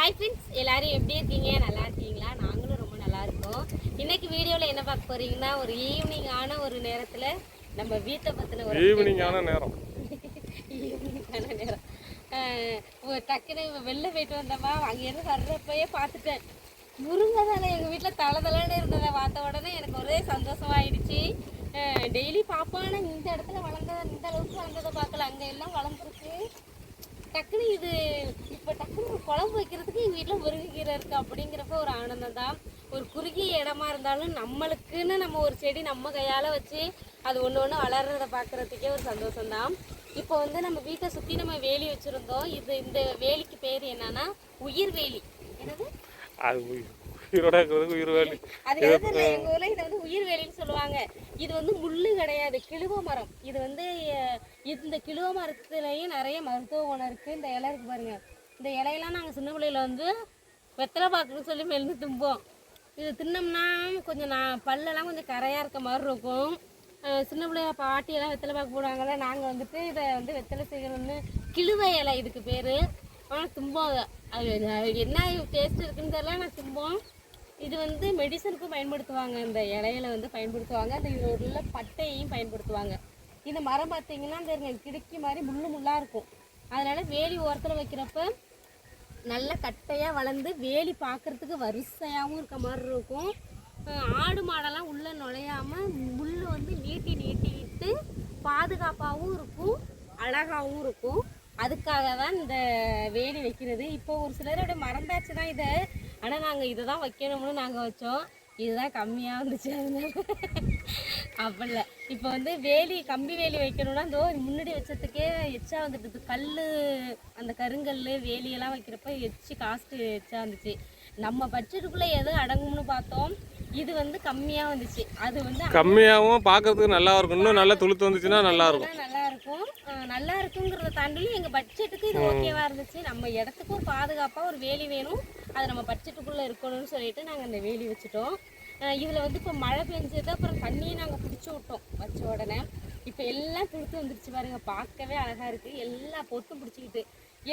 Hi friends எல்லாரும் எப்படி இருக்கீங்க? நல்லா இருக்கீங்களா? நாங்களும் ரொம்ப நல்லா இருக்கோம். இன்னைக்கு வீடியோவில் என்ன பார்க்க போறீங்கன்னா ஒரு ஈவினிங்கான ஒரு நேரத்தில் நம்ம வீட்டை பற்றின ஒரு நேரம். ஈவினிங்கான நேரம். ஒரு டக்குன்னு வெளில போயிட்டு வந்தோமா அங்கேருந்து வர்றப்பயே பார்த்துட்டேன். முருங்கை தானே எங்கள் வீட்டில் தலை தலைன்னு இருந்ததை பார்த்த உடனே எனக்கு ஒரே சந்தோஷமாயிடுச்சு. டெய்லி பார்ப்போம் ஆனால் இந்த இடத்துல வளர்ந்ததை இந்த அளவுக்கு வளர்ந்ததை பார்க்கல. அங்கே எல்லாம் வளர்ந்துருக்கு. டக்குனு இது இப்போ டக்குனு ஒரு குழம்பு வைக்கிறதுக்கு எங்கள் வீட்டில் முருங்கைக்கீரை இருக்குது அப்படிங்கிறப்ப ஒரு ஆனந்தம் தான். ஒரு குறுகிய இடமா இருந்தாலும் நம்மளுக்குன்னு நம்ம ஒரு செடி நம்ம கையால் வச்சு அது ஒன்று ஒன்று வளர்கிறத பார்க்குறதுக்கே ஒரு சந்தோஷம்தான் இப்போ வந்து நம்ம வீட்டை சுற்றி நம்ம வேலி வச்சுருந்தோம். இது இந்த வேலிக்கு பேர் என்னன்னா உயிர் வேலி. என்னது? அது உயிர். உயிரோட இருக்கிறதுக்கு உயிர் வேலி. அது எதுல எங்க ஊர்ல இதை வந்து உயிர் வேலின்னு சொல்லுவாங்க. இது வந்து முள்ளு கிடையாது கிழுவ மரம். இது வந்து இந்த கிழுவ மரத்துலயும் நிறைய மருத்துவ குணம் இருக்கு. இந்த இலை இருக்கு பாருங்க. இந்த இலையெல்லாம் நாங்க சின்ன பிள்ளையில வந்து வெத்தலை பாக்குன்னு சொல்லி மெல்லு தும்போம். இது தின்னோம்னா கொஞ்சம் நான் பல்லெல்லாம் கொஞ்சம் கரையா இருக்க மாதிரி இருக்கும். சின்ன பிள்ளைய பாட்டியெல்லாம் வெத்தலை பாக்கு போடுவாங்கல்ல நாங்க வந்துட்டு இதை வந்து வெத்தலை செய்யணும்னு கிழுவ இலை இதுக்கு பேரு. ஆனால் தும்போம் அது என்ன டேஸ்ட் இருக்குன்னு தெரியல நான் தும்போம் இது வந்து மெடிசனுக்கும் பயன்படுத்துவாங்க. இந்த இலையில வந்து பயன்படுத்துவாங்க. அந்த உள்ள பட்டையையும் பயன்படுத்துவாங்க. இந்த மரம் பார்த்தீங்கன்னா இந்த கிடுக்கி மாதிரி முள்ளு முள்ளாக இருக்கும். அதனால் வேலி ஓரத்தில் வைக்கிறப்ப நல்ல கட்டையாக வளர்ந்து வேலி பார்க்கறதுக்கு வரிசையாகவும் இருக்க மாதிரி இருக்கும். ஆடு மாடெல்லாம் உள்ளே நுழையாமல் முள் வந்து நீட்டி நீட்டிட்டு பாதுகாப்பாகவும் இருக்கும். அழகாகவும் இருக்கும். அதுக்காக தான் இந்த வேலி வைக்கிறது. இப்போ ஒரு சிலரோட மறந்தாச்சு தான் இதை ஆனால் நாங்கள் இதை தான் வைக்கணும்னு நாங்கள் வச்சோம். இதுதான் கம்மியாக வந்துச்சு அதனால. அப்படில்ல இப்போ வந்து வேலி கம்பி வேலி வைக்கணும்னா இந்த முன்னாடி வச்சதுக்கே எச்சா வந்துட்டு கல் அந்த கருங்கல் வேலியெல்லாம் வைக்கிறப்ப எச்சு காஸ்ட்டு எச்சா வந்துச்சு. நம்ம பட்ஜெட்டுக்குள்ளே எது அடங்கும்னு பார்த்தோம். இது வந்து கம்மியாக வந்துச்சு. அது வந்து கம்மியாகவும் பார்க்கறதுக்கு நல்லா இருக்கும். இன்னும் நல்லா துளுத்து வந்துச்சுன்னா நல்லா இருக்கும். நல்லா இருக்கும். நல்லா இருக்குங்கிறத தாண்டி எங்கள் பட்ஜெட்டுக்கு இது ஓகேவா இருந்துச்சு. நம்ம இடத்துக்கு ஒரு பாதுகாப்பாக ஒரு வேலி வேணும். அது நம்ம பட்ஜெட்டுக்குள்ளே இருக்கணும்னு சொல்லிட்டு நாங்கள் அந்த வேலி வச்சுட்டோம். இதில் வந்து இப்போ மழை பெஞ்சது அப்புறம் தண்ணியை நாங்கள் பிடிச்சி விட்டோம் வச்ச உடனே. இப்போ எல்லாம் துளுத்து வந்துருச்சு பாருங்கள் பார்க்கவே அழகாக இருக்குது எல்லா பொட்டும் பிடிச்சிக்கிட்டு.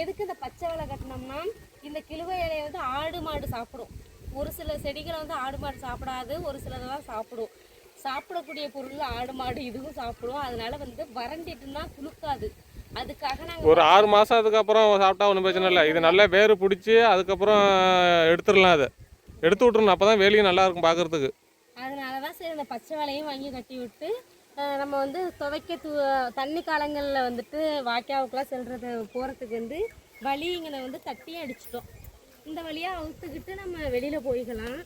எதுக்கு இந்த பச்சை வலை கட்டினோம்னா இந்த கிழுவை இலையை வந்து ஆடு மாடு சாப்பிடும். ஒரு சில செடிகளை வந்து ஆடு மாடு சாப்பிடாது ஒரு சிலதை தான் சாப்பிடும். சாப்பிடக்கூடிய பொருள் ஆடு மாடு இதுவும் சாப்பிடும். அதனால வந்து வறண்டிட்டுன்னா குளுக்காது ஒரு ஆறு மாதம் அதுக்கப்புறம் சாப்பிட்டா ஒன்றும் பிரச்சனை இல்லை. இது நல்லா வேறு பிடிச்சி அதுக்கப்புறம் எடுத்துடலாம் அதை. எடுத்து விட்றணும் அப்போ தான் வேலியும் நல்லா இருக்கும் பார்க்கறதுக்கு. அதனால தான் சரி இந்த பச்சை வலையும் வாங்கி கட்டி விட்டு நம்ம வந்து துவைக்க து தண்ணி காலங்களில் வந்துட்டு வாய்க்காவுக்குலாம் செல்றது போகிறதுக்கு வந்து வழிங்களை வந்து தட்டி அடிச்சிட்டோம். இந்த வழியாக அவுத்துக்கிட்டு நம்ம வெளியில் போய்க்கலாம்.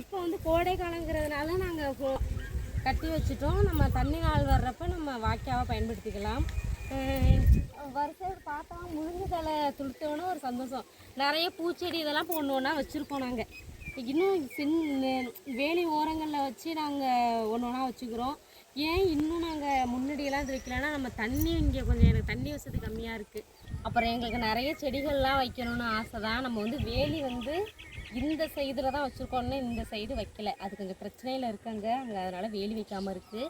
இப்போ வந்து கோடை காலங்கிறதுனால நாங்கள் கட்டி வச்சுட்டோம். நம்ம தண்ணி நாள் வர்றப்ப நம்ம வாய்க்காவை பயன்படுத்திக்கலாம். வருஷம் பார்த்தா முழுங்கு தலை துளுத்தோன்னு ஒரு சந்தோஷம். நிறைய பூச்செடி இதெல்லாம் இப்போ ஒன்று ஒன்றா வச்சுருக்கோம் நாங்கள் இன்னும் சின் வேலி ஓரங்களில் வச்சு நாங்கள் ஒன்று ஒன்றா வச்சுக்கிறோம். ஏன் இன்னும் நாங்கள் முன்னாடியெல்லாம் இது வைக்கலன்னா நம்ம தண்ணி இங்கே கொஞ்சம் எனக்கு தண்ணி வசதி கம்மியாக இருக்குது அப்புறம் எங்களுக்கு நிறைய செடிகள்லாம் வைக்கணும்னு ஆசை தான். நம்ம வந்து வேலி வந்து இந்த சைடில் தான் வச்சுருக்கோன்னு இந்த சைடு வைக்கல. அது கொஞ்சம் பிரச்சனையில் இருக்குங்க. அங்கே அதனால் வேலி வைக்காமல் இருக்குது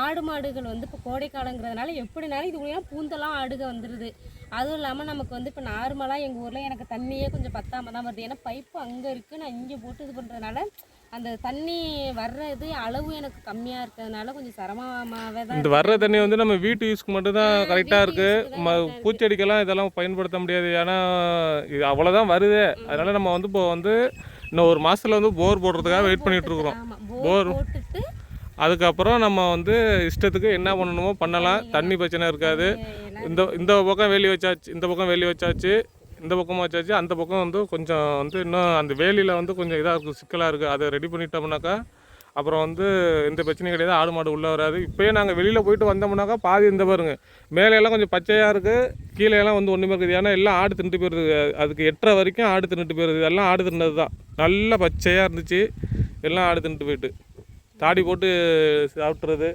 ஆடு மாடுகள் வந்து இப்போ கோடை காலங்கிறதுனால எப்படினாலும் இது மூலியமாக பூந்தெல்லாம் ஆடுக வந்துடுது அதுவும் இல்லாமல் நமக்கு வந்து இப்போ நார்மலாக எங்கள் ஊரில் எனக்கு தண்ணியே கொஞ்சம் பத்தாம தான் வருது. ஏன்னா பைப்பு அங்கே இருக்குது நான் இங்கே போட்டு இது பண்ணுறதுனால அந்த தண்ணி வர்றது அளவு எனக்கு கம்மியாக இருக்கிறதுனால கொஞ்சம் சிரமமாகவே தான் இந்த வர்ற தண்ணி வந்து நம்ம வீட்டு யூஸ்க்கு மட்டும்தான் கரெக்டாக இருக்குது பூச்செடிக்கெல்லாம் இதெல்லாம் பயன்படுத்த முடியாது. ஏன்னா இது அவ்வளோதான் வருது. அதனால நம்ம வந்து இப்போ வந்து இன்னும் ஒரு மாசத்துல வந்து போர் போடுறதுக்காக வெயிட் பண்ணிட்டு இருக்கிறோம். போர் போட்டுட்டு அதுக்கப்புறம் நம்ம வந்து இஷ்டத்துக்கு என்ன பண்ணணுமோ பண்ணலாம். தண்ணி பிரச்சனை இருக்காது. இந்த இந்த பக்கம் வேலி வச்சாச்சு இந்த பக்கம் வேலி வச்சாச்சு இந்த பக்கமாக வச்சாச்சு அந்த பக்கம் வந்து கொஞ்சம் வந்து இன்னும் அந்த வேலியில் வந்து கொஞ்சம் இதாக இருக்குது சிக்கலாக இருக்குது அதை ரெடி பண்ணிட்டோம்னாக்கா அப்புறம் வந்து எந்த பிரச்சனையும் கிடையாது. ஆடு மாடு உள்ளே வராது. இப்போயே நாங்கள் வெளியில் போயிட்டு வந்தோம்னாக்கா பாதி இந்த பாருங்க. மேலே எல்லாம் கொஞ்சம் பச்சையாக இருக்குது கீழே எல்லாம் வந்து ஒன்றுமே இருக்குது. ஏன்னா எல்லாம் ஆடு தின்னுட்டு போயிருது. அதுக்கு எட்டரை வரைக்கும் ஆடு தின்னுட்டு போயிருது. எல்லாம் ஆடு தின்னது தான் நல்ல பச்சையாக இருந்துச்சு. எல்லாம் ஆடு தின்னுட்டு போயிட்டு. தாடி போட்டு சாப்பிட்றது.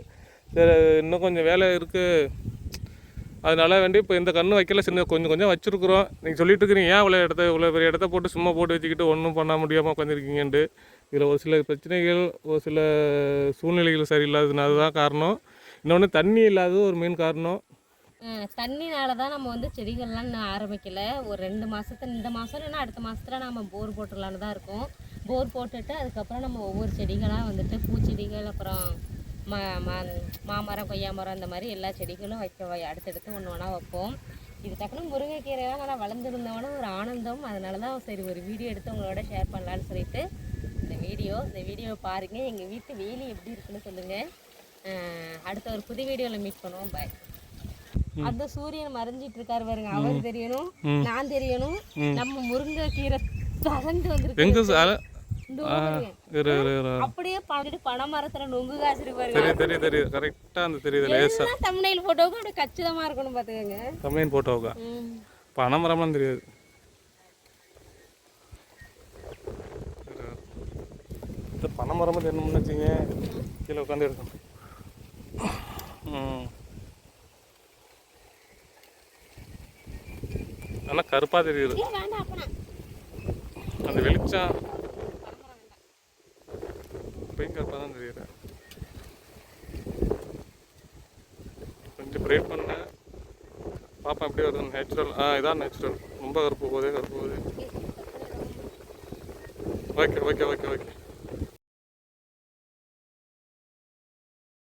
சரி இன்னும் கொஞ்சம் வேலை இருக்குது அதனால வேண்டி இப்போ இந்த கன்று வைக்கல சின்ன கொஞ்சம் கொஞ்சம் வச்சுருக்குறோம். நீங்கள் சொல்லிட்டு இருக்கிறீங்க ஏன் இவ்வளோ இடத்த இவ்வளோ பெரிய இடத்த போட்டு சும்மா போட்டு வச்சுக்கிட்டு ஒன்றும் பண்ண முடியாமல் உட்காந்துருக்கீங்கன்ட்டு இதில் ஒரு சில பிரச்சனைகள் ஒரு சில சூழ்நிலைகள் சரியில்லாததுனால தான் காரணம். இன்னொன்று தண்ணி இல்லாதது ஒரு மெயின் காரணம். தண்ணினால தான் நம்ம வந்து செடிகள்லாம் இன்னும் ஆரம்பிக்கல. ஒரு ரெண்டு மாதத்து இந்த மாதம் இல்லைன்னா அடுத்த மாதத்துல நம்ம போர் போட்டுடலான்னு தான் இருக்கோம். போர் போட்டுட்டு அதுக்கப்புறம் நம்ம ஒவ்வொரு செடிகளாக வந்துட்டு பூச்செடிகள் அப்புறம் மா மா மாமரம் கொய்யா மரம் இந்த மாதிரி எல்லா செடிகளும் வைக்க அடுத்தடுத்து ஒன்று ஒன்றா வைப்போம். இது டக்குனு முருங்கைக்கீரைலாம் நல்லா வளர்ந்துருந்தவொடனே ஒரு ஆனந்தம். அதனால தான் சரி ஒரு வீடியோ எடுத்து உங்களோட ஷேர் பண்ணலான்னு சொல்லிட்டு இந்த வீடியோ. இந்த வீடியோவை பாருங்கள் எங்கள் வீட்டு வேலி எப்படி இருக்குன்னு சொல்லுங்கள் அடுத்த ஒரு புது வீடியோவில் மீட் பண்ணுவோம். பாய் அந்த சூரியன் மறைஞ்சிட்டு இருக்காரு பாருங்க. அவர் தெரியணும் நான் தெரியணும். நம்ம முருங்கைக்கீரை தகந்து வந்திருக்கு. இரு இரு இரு. அப்படியே பண்ணிட்டு பனை மரத்துல நொங்கு தெரியுது தெரியுது தெரியுது. கரெக்டாக அந்த தெரியுது லேசா. தம்னையில் போட்டோவுக்கு கச்சிதமா இருக்கணும் பாத்துக்கோங்க. கம்மியின் போட்டோவுக்கா. பனைமரம்லாம் தெரியாது. இந்த பனைமரம் மட்டும் என்ன வச்சுங்க? கீழே உட்காந்து எடுக்கணும். ஆனால் கருப்பாக தெரியுது. அந்த வெளிச்சம். பைக் கருப்பாக தான் தெரியுது. கொஞ்சம் பிரேட் பண்ண. பாப்பா எப்படி வருது? நேச்சுரல் ஆ இதான் நேச்சுரல் ரொம்ப கருப்பு போகுது கருப்பு போகுது. Okay okay okay okay